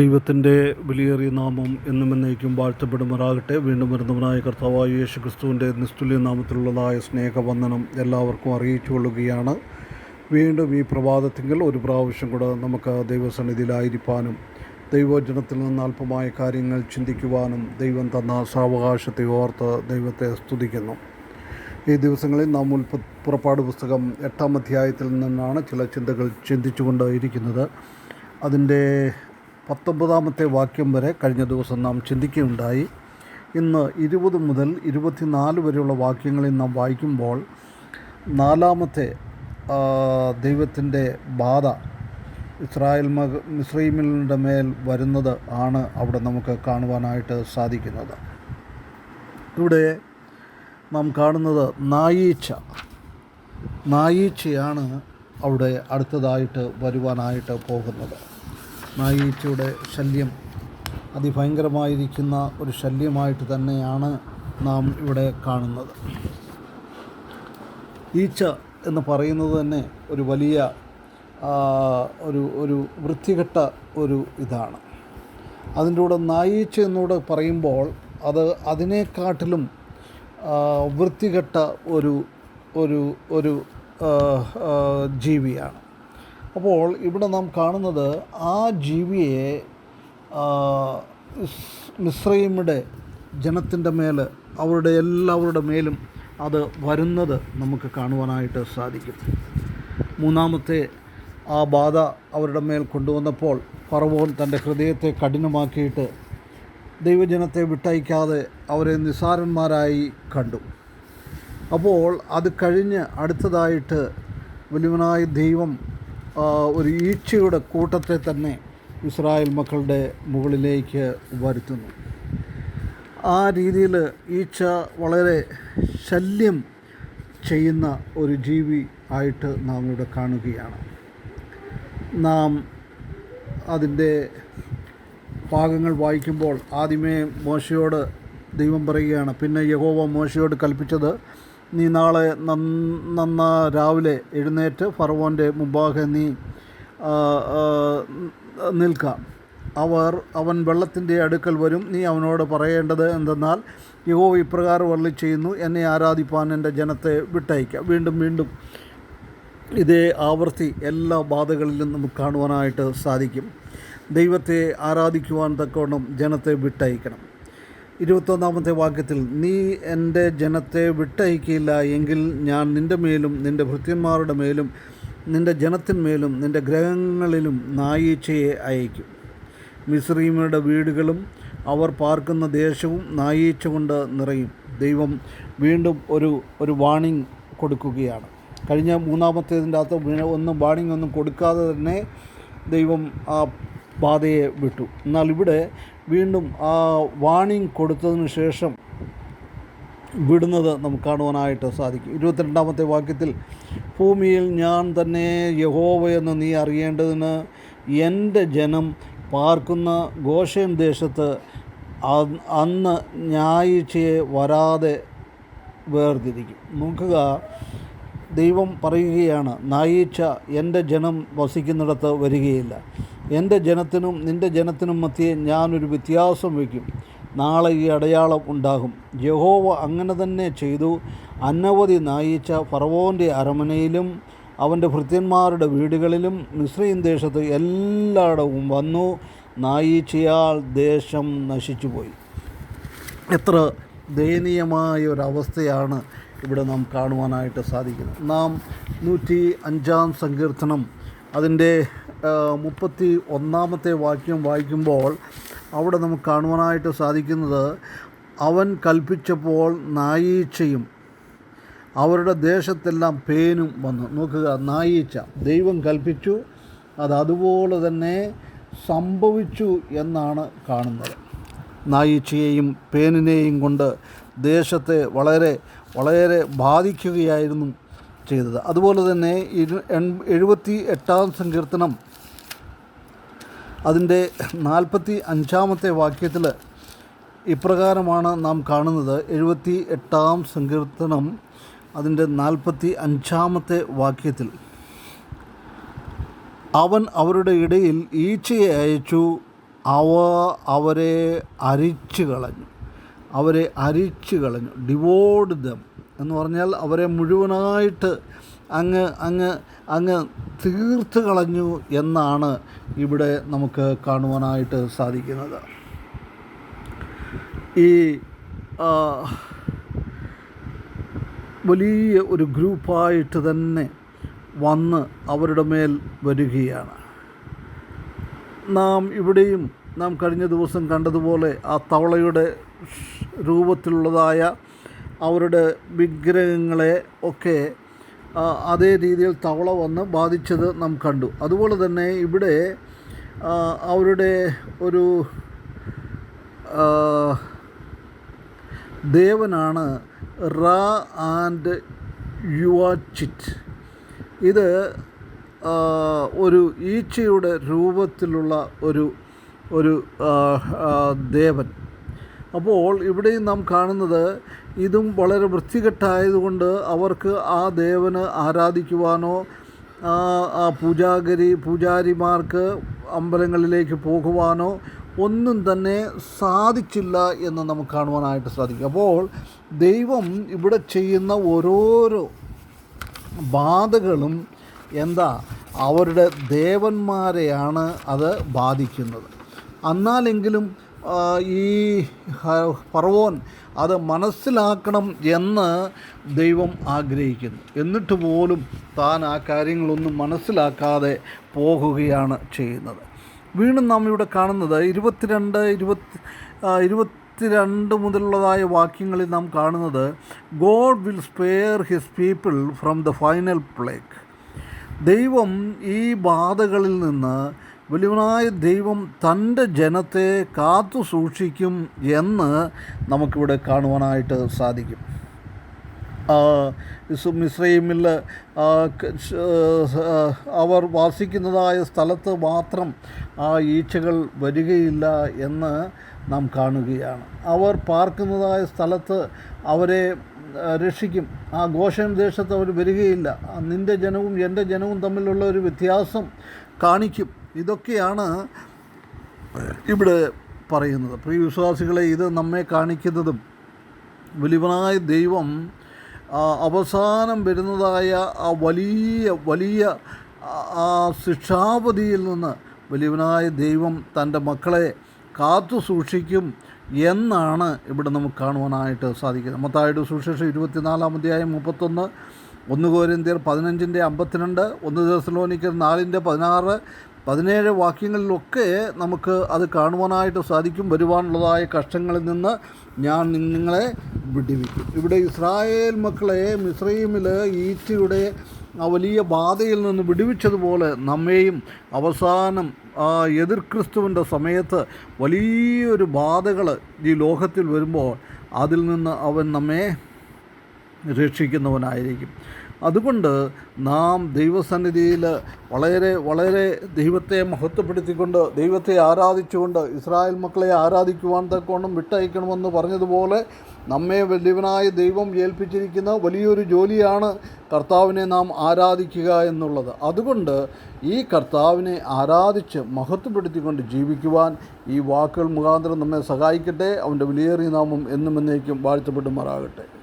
ദൈവത്തിന്റെ വിലയേറിയ നാമം എന്നും എന്നേക്കും വാഴ്ത്തപ്പെടുമാറാകട്ടെ. വീണ്ടും വരുന്നവനായ കർത്താവായ യേശു ക്രിസ്തുവിന്റെ നിസ്തുല്യ നാമത്തിലുള്ളതായ സ്നേഹവന്ദനം എല്ലാവർക്കും അറിയിച്ചു കൊള്ളുകയാണ് വീണ്ടും ഈ പ്രഭാതത്തിങ്കിൽ ഒരു പ്രാവശ്യം കൂടെ നമുക്ക് ദൈവസന്നിധിയിലായിരിക്കാനും ദൈവജനത്തിൽ നിന്ന് അല്പമായ കാര്യങ്ങൾ ചിന്തിക്കുവാനും ദൈവം തന്ന സാവകാശത്തെ ഓർത്ത് ദൈവത്തെ സ്തുതിക്കുന്നു. ഈ ദിവസങ്ങളിൽ നാം ഉൽപ്പ പുറപ്പാട് പുസ്തകം എട്ടാം അധ്യായത്തിൽ നിന്നാണ് ചില ചിന്തകൾ ചിന്തിച്ചുകൊണ്ട് ഇരിക്കുന്നത്. അതിന്റെ പത്തൊമ്പതാമത്തെ വാക്യം വരെ കഴിഞ്ഞ ദിവസം നാം ചിന്തിക്കുകയുണ്ടായി. ഇന്ന് ഇരുപത് മുതൽ ഇരുപത്തിനാല് വരെയുള്ള വാക്യങ്ങളിൽ നാം വായിക്കുമ്പോൾ നാലാമത്തെ ദൈവത്തിന്റെ ബാധ ഇസ്രായേൽ മക മിസ്രൈമിലിന്റെ മേൽ വരുന്നത് ആണ് അവിടെ നമുക്ക് കാണുവാനായിട്ട് സാധിക്കുന്നത്. ഇവിടെ നാം കാണുന്നത് നായീച്ച. നായീച്ചയാണ് അവിടെ അടുത്തതായിട്ട് വരുവാനായിട്ട് പോകുന്നത്. നായീച്ചയുടെ ശല്യം അതിഭയങ്കരമായിരിക്കുന്ന ഒരു ശല്യമായിട്ട് തന്നെയാണ് നാം ഇവിടെ കാണുന്നത്. ഈച്ച എന്ന് പറയുന്നത് തന്നെ ഒരു വലിയ ഒരു ഒരു വൃത്തികെട്ട ഒരു ഇതാണ്. അതിന്റെ കൂടെ നായീച്ച എന്നൂടെ പറയുമ്പോൾ അത് അതിനേക്കാട്ടിലും വൃത്തികെട്ട ഒരു ഒരു ഒരു ജീവിയാണ്. അപ്പോൾ ഇവിടെ നാം കാണുന്നത് ആ ജീവിയെ മിസ്രൈമിയുടെ ജനത്തിന്റെ മേൽ അവരുടെ എല്ലാവരുടെ മേലും അത് വരുന്നത് നമുക്ക് കാണുവാനായിട്ട് സാധിക്കും. മൂന്നാമത്തെ ആ ബാധ അവരുടെ മേൽ കൊണ്ടുവന്നപ്പോൾ ഫറവോൻ തന്റെ ഹൃദയത്തെ കഠിനമാക്കിയിട്ട് ദൈവജനത്തെ വിട്ടയക്കാതെ അവരെ നിസാരന്മാരായി കണ്ടു. അപ്പോൾ അത് കഴിഞ്ഞ് അടുത്തതായിട്ട് വലിയവനായ ദൈവം ഒരു ഈച്ചയുടെ കൂട്ടത്തെ തന്നെ ഇസ്രായേൽ മക്കളുടെ മുകളിലേക്ക് വരുത്തുന്നു. ആ രീതിയിൽ ഈച്ച വളരെ ശല്യം ചെയ്യുന്ന ഒരു ജീവി ആയിട്ട് നാം ഇവിടെ കാണുകയാണ്. നാം അതിന്റെ ഭാഗങ്ങൾ വായിക്കുമ്പോൾ ആദ്യമേ മോശയോട് ദൈവം പറയുകയാണ് പിന്നെ യഹോവ മോശയോട് കൽപ്പിച്ചത് നീ നാളെ നന്ന രാവിലെ എഴുന്നേറ്റ് ഫറവോന്റെ മുമ്പാകെ നീ നിൽക്കാം. അവർ അവൻ വെള്ളത്തിന്റെ അടുക്കൽ വരും. നീ അവനോട് പറയേണ്ടത് എന്തെന്നാൽ യഹോവ ഇപ്രകാരം വള്ളി ചെയ്യുന്നു എന്നെ ആരാധിപ്പാൻ എന്റെ ജനത്തെ വിട്ടയക്കുക വീണ്ടും വീണ്ടും ഇതേ ആവർത്തി എല്ലാ ബാധകളിലും നമുക്ക് കാണുവാനായിട്ട് സാധിക്കും. ദൈവത്തെ ആരാധിക്കുവാൻ തക്കവണ്ണം ജനത്തെ വിട്ടയക്കണം ഇരുപത്തൊന്നാമത്തെ വാക്യത്തിൽ നീ എന്റെ ജനത്തെ വിട്ടയക്കിയില്ല എങ്കിൽ ഞാൻ നിന്റെ മേലും നിന്റെ ഭൃത്യന്മാരുടെ മേലും നിന്റെ ജനത്തിന്മേലും നിന്റെ ഗ്രഹങ്ങളിലും നായീച്ചയെ അയക്കും മിസ്രീമയുടെ വീടുകളും അവർ പാർക്കുന്ന ദേശവും നായീച്ച കൊണ്ട് നിറയും. ദൈവം വീണ്ടും ഒരു ഒരു വാണിംഗ് കൊടുക്കുകയാണ്. കഴിഞ്ഞ മൂന്നാമത്തേതിന്റെ അകത്ത് ഒന്നും വാണിംഗ് ഒന്നും കൊടുക്കാതെ തന്നെ ദൈവം ആ ബാധയെ വിട്ടു. എന്നാൽ ഇവിടെ വീണ്ടും ആ വാണിംഗ് കൊടുത്തതിന് ശേഷം വിടുന്നത് നമുക്ക് കാണുവാനായിട്ട് സാധിക്കും. ഇരുപത്തിരണ്ടാമത്തെ വാക്യത്തിൽ ഭൂമിയിൽ ഞാൻ തന്നെ യഹോവയെന്ന് നീ അറിയേണ്ടതിന് എന്റെ ജനം പാർക്കുന്ന ഗോഷൻ ദേശത്ത് അന്ന് ഞായഴ്ചയെ വരാതെ വേർതിരിക്കും. നോക്കുക ദൈവം പറയുകയാണ് നായീച്ച എന്റെ ജനം വസിക്കുന്നിടത്ത് വരികയില്ല. എന്റെ ജനത്തിനും നിന്റെ ജനത്തിനും മധ്യേ ഞാനൊരു വ്യത്യാസം വയ്ക്കും. നാളെ ഈ അടയാളം ഉണ്ടാകും. യഹോവ അങ്ങനെ തന്നെ ചെയ്തു. അനവധി നായീച്ച ഫറവോന്റെ അരമനയിലും അവന്റെ ഭൃത്യന്മാരുടെ വീടുകളിലും മിശ്രീം ദേശത്ത് എല്ലായിടവും വന്നു. നായീച്ചയാൽ ദേശം നശിച്ചുപോയി. എത്ര ദയനീയമായ ഒരവസ്ഥയാണ് ഇവിടെ നാം കാണുവാനായിട്ട് സാധിക്കുന്നു. നാം നൂറ്റി അഞ്ചാം സങ്കീർത്തനം അതിന്റെ മുപ്പത്തി ഒന്നാമത്തെ വാക്യം വായിക്കുമ്പോൾ അവിടെ നമുക്ക് കാണുവാനായിട്ട് സാധിക്കുന്നത് അവൻ കൽപ്പിച്ചപ്പോൾ നായീച്ചയും അവരുടെ ദേശത്തെല്ലാം പേനും വന്നു. നോക്കുക നായീച്ച ദൈവം കൽപ്പിച്ചു അത് അതുപോലെ തന്നെ സംഭവിച്ചു എന്നാണ് കാണുന്നത്. നായീച്ചയെയും പേനിനെയും കൊണ്ട് ദേശത്തെ വളരെ വളരെ ബാധിക്കുകയായിരുന്നു ചെയ്തത്. അതുപോലെ തന്നെ എഴുപത്തി എട്ടാം സങ്കീർത്തനം അതിന്റെ നാൽപ്പത്തി അഞ്ചാമത്തെ വാക്യത്തിൽ ഇപ്രകാരമാണ് നാം കാണുന്നത്. എഴുപത്തി എട്ടാം സങ്കീർത്തനം അതിന്റെ നാൽപ്പത്തി അഞ്ചാമത്തെ വാക്യത്തിൽ അവൻ അവരുടെ ഇടയിൽ ഈച്ചയെ അയച്ചു അവ അവരെ അരിച്ചു കളഞ്ഞു അവരെ അരിച്ചു കളഞ്ഞു. ഡിവോർഡ് ദം എന്ന് പറഞ്ഞാൽ അവരെ മുഴുവനായിട്ട് അങ്ങ് അങ്ങ് അങ്ങ് തീർത്ത് കളഞ്ഞു എന്നാണ് ഇവിടെ നമുക്ക് കാണുവാനായിട്ട് സാധിക്കുന്നത്. ഈ വലിയ ഒരു ഗ്രൂപ്പായിട്ട് തന്നെ വന്ന് അവരുടെ മേൽ വരികയാണ്. നാം ഇവിടെയും നാം കഴിഞ്ഞ ദിവസം കണ്ടതുപോലെ ആ തവളയുടെ രൂപത്തിലുള്ളതായ അവരുടെ വിഗ്രഹങ്ങളെ ഒക്കെ അതേ രീതിയിൽ തവള വന്ന് ബാധിച്ചത് നാം കണ്ടു. അതുപോലെ തന്നെ ഇവിടെ അവരുടെ ഒരു ദേവനാണ് റാ ആൻഡ് യുവാച്ചിറ്റ് ഇത് ഒരു ഈച്ചയുടെ രൂപത്തിലുള്ള ഒരു ഒരു ദേവൻ. അപ്പോൾ ഇവിടെയും നാം കാണുന്നത് ഇതും വളരെ വൃത്തികെട്ടായതുകൊണ്ട് അവർക്ക് ആ ദേവന് ആരാധിക്കുവാനോ ആ പൂജാഗരി പൂജാരിമാർക്ക് അമ്പലങ്ങളിലേക്ക് പോകുവാനോ ഒന്നും തന്നെ സാധിച്ചില്ല എന്ന് നമുക്ക് കാണുവാനായിട്ട് സാധിക്കും. അപ്പോൾ ദൈവം ഇവിടെ ചെയ്യുന്ന ഓരോരോ ബാധകളും എന്താ? അവരുടെ ദേവന്മാരെയാണ് അത് ബാധിക്കുന്നത്. എന്നാലെങ്കിലും ഈ ഫറവോൻ അത് മനസ്സിലാക്കണം എന്ന് ദൈവം ആഗ്രഹിക്കുന്നു. എന്നിട്ട് പോലും താൻ ആ കാര്യങ്ങളൊന്നും മനസ്സിലാക്കാതെ പോകുകയാണ് ചെയ്യുന്നത്. വീണ്ടും നാം ഇവിടെ കാണുന്നത് ഇരുപത്തിരണ്ട് ഇരുപത്തി ഇരുപത്തി ഇരുപത്തിരണ്ട് മുതലുള്ളതായ വാക്യങ്ങളിൽ നാം കാണുന്നത് God will spare his people from the final plague ദൈവം ഈ ബാധകളിൽ നിന്ന് വലിയവനായ ദൈവം തന്റെ ജനത്തെ കാത്തു സൂക്ഷിക്കും എന്ന് നമുക്കിവിടെ കാണുവാനായിട്ട് സാധിക്കും. ആ, അവർ വാസിക്കുന്നതായ സ്ഥലത്ത് മാത്രം ആ ഈച്ചകൾ വരികയില്ല എന്ന് നാം കാണുകയാണ്. അവർ പാർക്കുന്നതായ സ്ഥലത്ത് അവരെ രക്ഷിക്കും. ആ ഗോഷൻ ദേശത്ത് അവർ വരികയില്ല. നിന്റെ ജനവും എന്റെ ജനവും തമ്മിലുള്ള ഒരു വ്യത്യാസം കാണിക്കും. ഇതൊക്കെയാണ് ഇവിടെ പറയുന്നത്. പ്രിയ വിശ്വാസികളെ ഇത് നമ്മെ കാണിക്കുന്നതും വലിയവനായ ദൈവം അവസാനം വരുന്നതായ ആ വലിയ വലിയ ആ- ശിക്ഷാപതിയിൽ നിന്ന് വലിയവനായ ദൈവം തന്റെ മക്കളെ കാത്തു സൂക്ഷിക്കും എന്നാണ് ഇവിടെ നമുക്ക് കാണുവാനായിട്ട് സാധിക്കുന്നത്. മത്തായുടെ സുവിശേഷം ഇരുപത്തിനാലാം അധ്യായം മുപ്പത്തൊന്ന് ഒന്ന് കോരിന്ത്യർ പതിനഞ്ചിന്റെ അമ്പത്തിരണ്ട് ഒന്ന് ദിവസലോനിക്കർ നാലിന്റെ പതിനാറ് പതിനേഴ് വാക്യങ്ങളിലൊക്കെ നമുക്ക് അത് കാണുവാനായിട്ട് സാധിക്കും. വരുവാനുള്ളതായ കഷ്ടങ്ങളിൽ നിന്ന് ഞാൻ നിങ്ങളെ വിടിവിക്കും. ഇവിടെ ഇസ്രായേൽ മക്കളെ മിസ്രൈമിൽ ഈച്ചയുടെ ആ വലിയ ബാധയിൽ നിന്ന് വിടുവിച്ചതുപോലെ നമ്മെയും അവസാനം ആ എതിർ ക്രിസ്തുവിന്റെ സമയത്ത് വലിയൊരു ബാധകൾ ഈ ലോകത്തിൽ വരുമ്പോൾ അതിൽ നിന്ന് അവൻ നമ്മെ രക്ഷിക്കുന്നവനായിരിക്കും. അതുകൊണ്ട് നാം ദൈവസന്നിധിയിൽ വളരെ വളരെ ദൈവത്തെ മഹത്വപ്പെടുത്തിക്കൊണ്ട് ദൈവത്തെ ആരാധിച്ചുകൊണ്ട് ഇസ്രായേൽ മക്കളെ ആരാധിക്കുവാൻ തക്കോണം വിട്ടയക്കണമെന്ന് പറഞ്ഞതുപോലെ നമ്മെ വലിയവനായ ദൈവം ഏൽപ്പിച്ചിരിക്കുന്ന വലിയൊരു ജോലിയാണ് കർത്താവിനെ നാം ആരാധിക്കുക എന്നുള്ളത്. അതുകൊണ്ട് ഈ കർത്താവിനെ ആരാധിച്ച് മഹത്വപ്പെടുത്തിക്കൊണ്ട് ജീവിക്കുവാൻ ഈ വാക്കുകൾ മുഖാന്തരം നമ്മെ സഹായിക്കട്ടെ. അവന്റെ വിലയേറിയ നാമം എന്നും എന്നേക്കും വാഴ്ത്തപ്പെടുമാറാകട്ടെ.